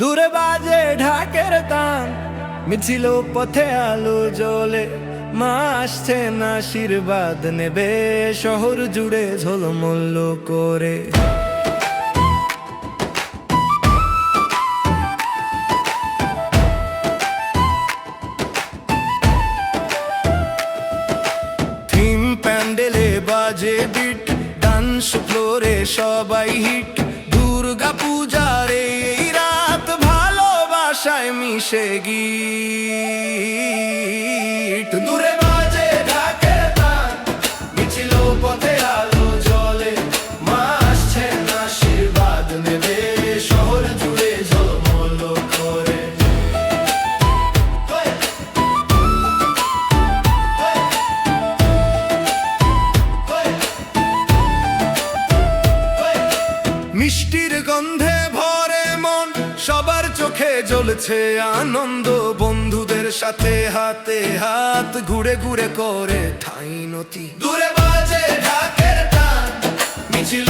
দূরে বাজে ঢাকের তান, মিছিল পথে আলো জ্বলে, মা না, আশীর্বাদ নেবে, শহর জুড়ে ঝলমল্ল করে। থিম প্যান্ডেলে বাজে বিট, ডান্স ফ্লোরে সবাই হিট, দুর্গা পূজার ভালোবাসায় মিশে গীত। দূরে বাজে ঢাকের তান মিছিল পথে আলো জ্বলে মা আসছেন আশীর্বাদ নেবে শহর জুড়ে ঝলমল করে। মিষ্টির গন্ধে চোখে জ্বলছে আনন্দ, বন্ধুদের সাথে হাতে হাত ঘুরে ঘুরে করে ঠাই নতি দূরে বাজে ঢাকের টান, মিছিল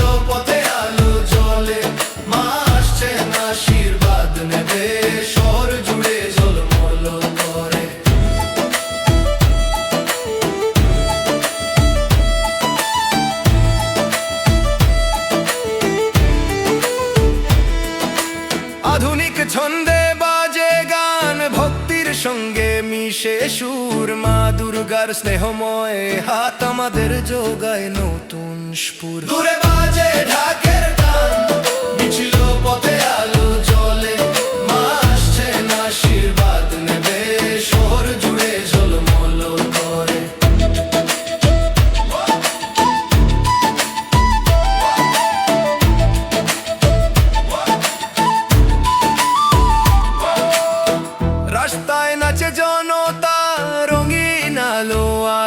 ছন্দে বাজে গান, ভক্তির সঙ্গে মিশে সুর। মা দুর্গার স্নেহময় হাত আমাদের যোগায় নতুন স্পুর বাজে ঢাকের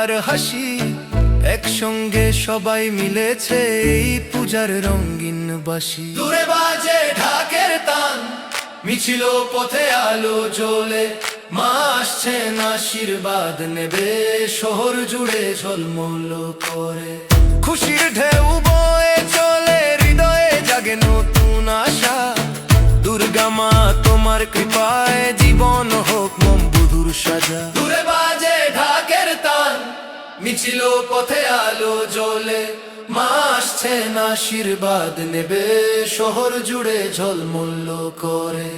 আর হাসি একসঙ্গে সবাই মিলেছে এই পূজার রঙিন বাসি দূরে বাজে ঢাকের তান মিছিল পথে আলো জ্বলে মা আসছেন আশীর্বাদ নেবে শহর জুড়ে ঝলমল করে। খুশির ঢেউ বয়ে চলে মিছিল পথে আলো জ্বলে মা আসছেন আশীর্বাদ নেবে শহর জুড়ে ঝলমল্ল করে।